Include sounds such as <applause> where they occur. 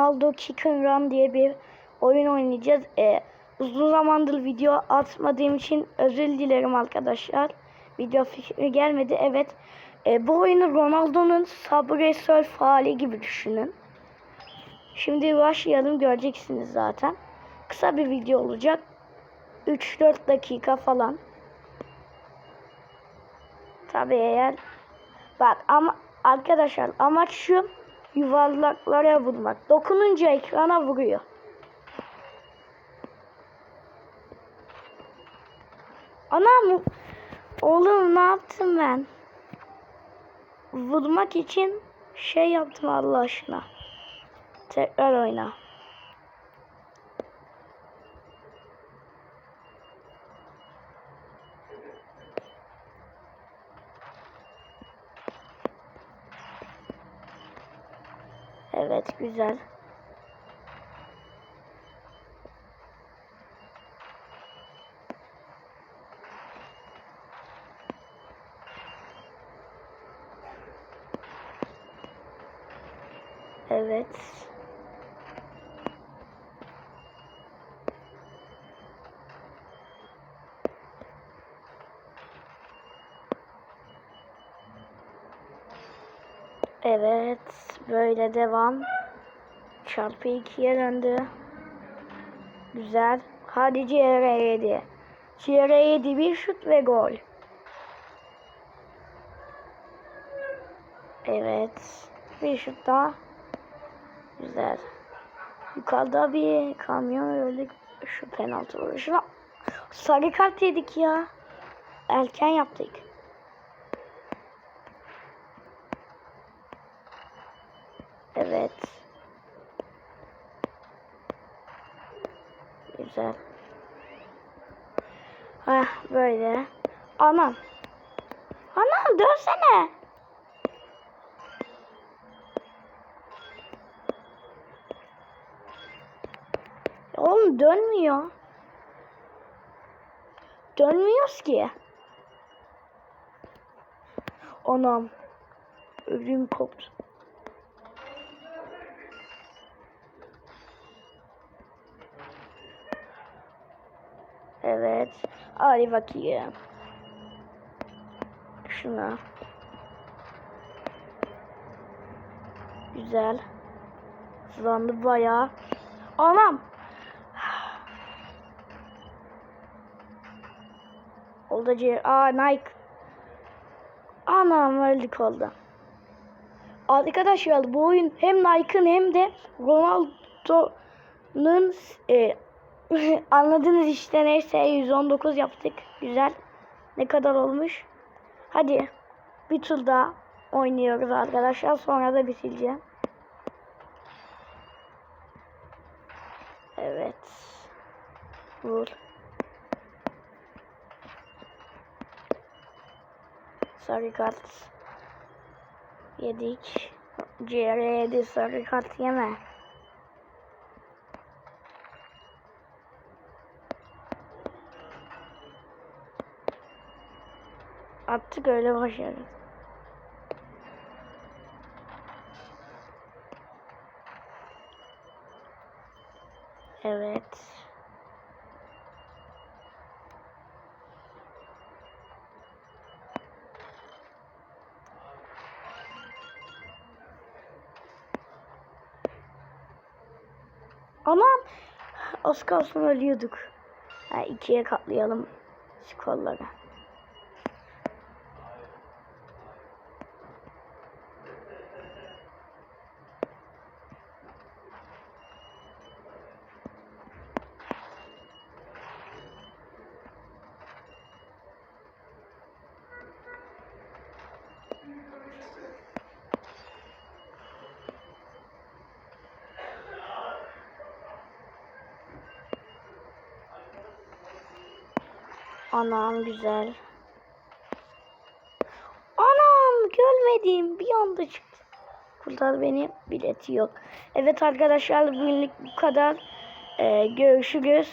Ronaldo and Run diye bir oyun oynayacağız. Ee, uzun zamandır video atmadığım için özür dilerim arkadaşlar. Video fikri gelmedi. Evet. Ee, bu oyunu Ronaldo'nun Subway Surf hali gibi düşünün. Şimdi başlayalım göreceksiniz zaten. Kısa bir video olacak. 3-4 dakika falan. Tabii eğer bak ama arkadaşlar amaç şu yuvarlaklara vurmak. Dokununca ekrana vuruyor. Anam oğlum ne yaptım ben? Vurmak için şey yaptım Allah aşkına. Tekrar oyna. Evet güzel. Evet. Evet, böyle devam. Çarpı ikiye döndü. Güzel. Hadi CR7. CR7 bir şut ve gol. Evet. Bir şut daha. Güzel. Yukarıda bir kamyon öyle şu penaltı vuruşuna. Sarı kart yedik ya. Erken yaptık. Evet. Güzel. Heh böyle. Anam. Anam dönsene. Oğlum dönmüyor. Dönmüyoruz ki. Anam. Ödüm koptu. Evet. Hadi bakayım. Şuna. Güzel. Hızlandı bayağı. Anam. Oldu C. Aa Nike. Anam öldük oldu. Arkadaşlar bu oyun hem Nike'ın hem de Ronaldo'nun e, <laughs> anladınız işte neyse 119 yaptık. Güzel. Ne kadar olmuş? Hadi bir tur daha oynuyoruz arkadaşlar. Sonra da bitireceğim. Evet. Vur. Sarı kart. Yedik. Ciğere yedi sarı kart yeme. Attık öyle başardık. Evet. Aman az kalsın ölüyorduk. Ha, ikiye katlayalım skorları. Anam güzel. Anam görmedim. Bir anda çıktı. Kurtar beni. Bileti yok. Evet arkadaşlar bugünlük bu kadar. Ee, görüşürüz.